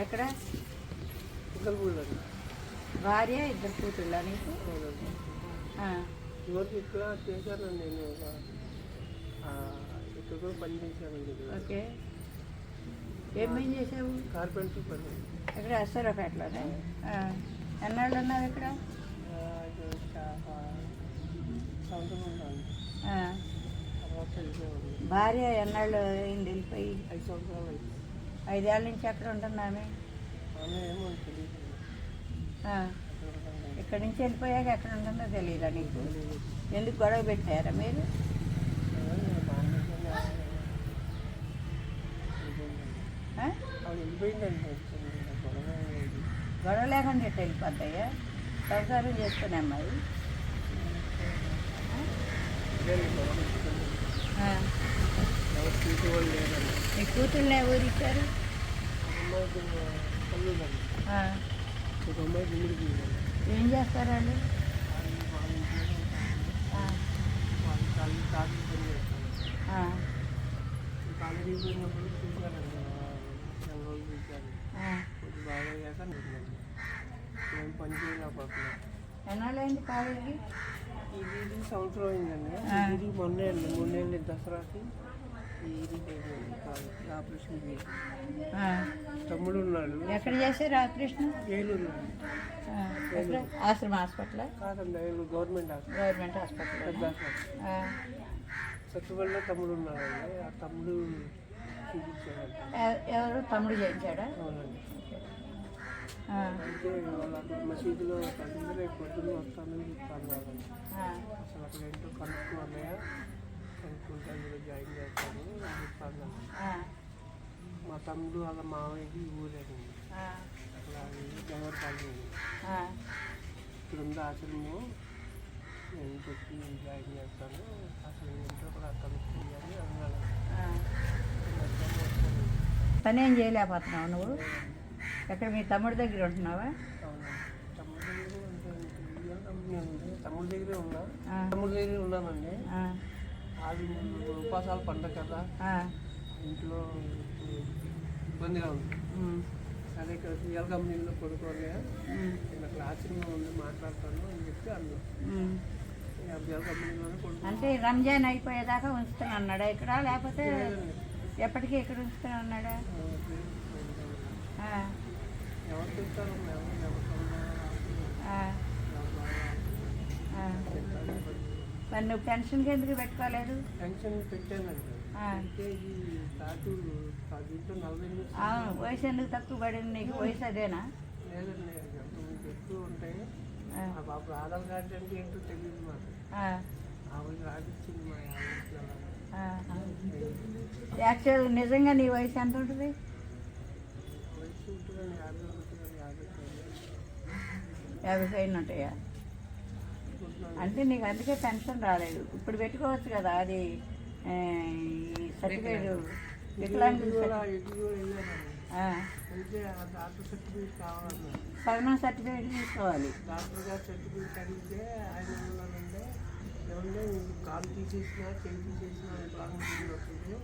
ఎక్కడ? భార్య ఇద్దరు కూతుళ్ళ నీకు? ఆ, ఇవరకు ఇక్కడ చేశానండి నేను ఒక ఆ, ఇక్కడ కూడా పని చేశానండి ఇక్కడ. ఓకే. ఏం పని చేసావు కార్పెంటర్ పని. ఎక్కడ? అశ్వరపేటలోనే ఆ, ఎన్నాళ్ళు ఉన్నావు ఇక్కడ? ఇక్కడ భార్య ఎన్నాళ్ళు అయింది వెళ్ళిపోయి? ఐదు సంవత్సరాలు ఐదేళ్ళ నుంచి ఉంటున్నామే అక్కడ ఉంటాను. ఇక్కడి నుంచి వెళ్ళిపోయాక ఎక్కడ ఉంటుందో తెలియదా నీకు? ఎందుకు గొడవ పెట్టారా మీరు? మా గొడవ లేకుండా ఎట్ట వెళ్ళిపోతాయా? సంసారం చేసుకునే అమ్మాయి? ఇదే గొడవ వచ్చింది. ఏం చేస్తారు వాళ్ళు కాలేజీకి ఎన్నాళ్ళైంది కాలేజీ ఇది సంవత్సరం అయిందండి. ఇది మొన్నే మొన్నేళ్ళ దసరాకి. తమ్ముడు ఉన్నాడు. ఎక్కడ చేశారు ఆపరేషన్ ఏలూరు ఆశ్రమ హాస్పిటల్? కాదండి Eluru government hospital. Government hospital. పెద్ద హాస్పిటల్. సత్తుపల్లిలో తమ్ముడు ఉన్నాడండి. ఆ తమ్ముడు ఎవరు? తమ్ముడు చేయించాడా? అవునండి. వాళ్ళ మసీదులో రేపు పొద్దున్న వస్తానని చెప్తాను అసలు అక్కడ ఏంటో కనుక్కో అందులో జాయిన్ చేస్తాను మా తమ్ముడు వాళ్ళ మావయ్యకి జనవరి కాలనీ ఆ. ఇక్కడ ఉంది ఆశ్రమం. నేను చెప్పి జాయిన్ చేస్తాను. అసలు ఏంటో కూడా అన్నాను వస్తాను పని ఏం చేయలేకపోతున్నావు నువ్వు? ఎక్కడ మీ తమ్ముడి దగ్గర ఉంటున్నావా? తమ్ముడు దగ్గర ఉన్నా. తమ్ముడు దగ్గరే ఉన్నానండి. అది ఉపాసాలు పండగ కదా. ఇంట్లో ఇబ్బందిగా ఉంది అదే ఇక్కడ రియల్ కంపెనీలో కొనుక్కోలే ఉమ్, నేను అక్కడ ఆశ్రమం ఉంది మాట్లాడతాను అని చెప్పి అన్నా. ఉమ్. రియల్ కంపెనీలోనే కొనుక్కో అంటే రంజాన్ అయిపోయేదాకా ఉంచుతాను అన్నాడా ఇక్కడ? లేకపోతే. ఎప్పటికీ ఇక్కడ ఉంచుతాను అన్నాడా ఎవరు చెప్తారు ఆ. మరి నువ్వు పెన్షన్కి ఎందుకు పెట్టుకోలేదు? పెన్షన్ పెట్టానండి. అవును వయసు ఎందుకు తక్కువ పడింది నీకు? వయసు అదేనా? లేదండి అంతకుముందు ఎక్కువ ఉంటాయి. ఆ, ఆ బాబు ఆధార్ కార్డు అంటే ఏంటో తెలియదు మాకు. ఆవిడ రాసిచ్చింది మా. యాక్చువల్ నిజంగా నీ వయసు ఎంత ఉంటుంది? యాభై పైన ఉంటాయా? అంటే నీకు అందుకే పెన్షన్ రాలేదు. ఇప్పుడు పెట్టుకోవచ్చు కదా అది సర్టిఫికేట్. డాక్టర్ సర్టిఫికేట్ తీసుకోవాలి. డాక్టర్ గారు సర్టిఫికేట్ అడిగితే ఆయన ఏమన్నారంటే ఏమంటే మీకు కాలు తీసేసినా చెయ్యి తీసేసినా వికలాంగ పింఛన్ వస్తుంది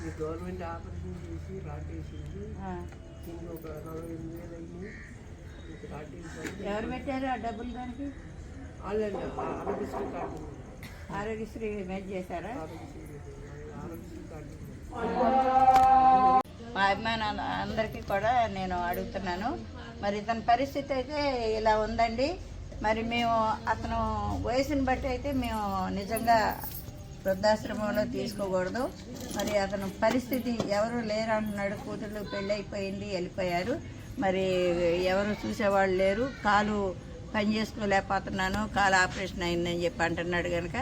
మీ గవర్నమెంట్ ఆపరేషన్ చేసి రాటేసింది. దీనికి ఒక నలభై ఎనిమిది వేలు అయ్యి రాటేసి ఎవరు పెట్టారు ఆ డబ్బులు దానికి? వాళ్ళండి ఆరోగ్యశ్రీ కార్డు. ఆరోగ్యశ్రీ చేశారా? మా అభిమానులు అందరికీ కూడా నేను అడుగుతున్నాను. మరి ఇతని పరిస్థితి అయితే ఇలా ఉందండి. మరి మేము అతను వయసుని బట్టి అయితే మేము నిజంగా వృద్ధాశ్రమంలో తీసుకోకూడదు. మరి అతను పరిస్థితి ఎవరు లేరు అంటున్నాడు కూతుళ్ళు పెళ్ళైపోయింది వెళ్ళిపోయారు. మరి ఎవరు చూసేవాళ్ళు లేరు కాలు పని చేసుకోలేకపోతున్నాను కాలు ఆపరేషన్ అయిందని చెప్పి అంటున్నాడు కనుక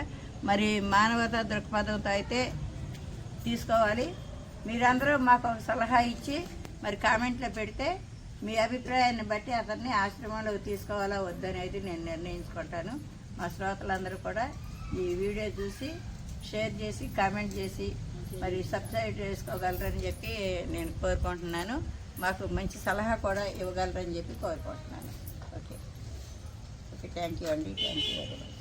మరి మానవతా దృక్పథంతో అయితే తీసుకోవాలి. మీరందరూ మాకు ఒక సలహా ఇచ్చి మరి కామెంట్లో పెడితే మీ అభిప్రాయాన్ని బట్టి అతన్ని ఆశ్రమంలో తీసుకోవాలా వద్దనేది నేను నిర్ణయించుకుంటాను. మా శ్రోతలందరూ కూడా ఈ వీడియో చూసి షేర్ చేసి కామెంట్ చేసి మరి సబ్స్క్రైబ్ చేసుకోగలరని చెప్పి నేను కోరుకుంటున్నాను. మాకు మంచి సలహా కూడా ఇవ్వగలరని చెప్పి కోరుకుంటున్నాను. ఓకే. ఓకే థ్యాంక్ యూ అండి థ్యాంక్ యూ వెరీ మచ్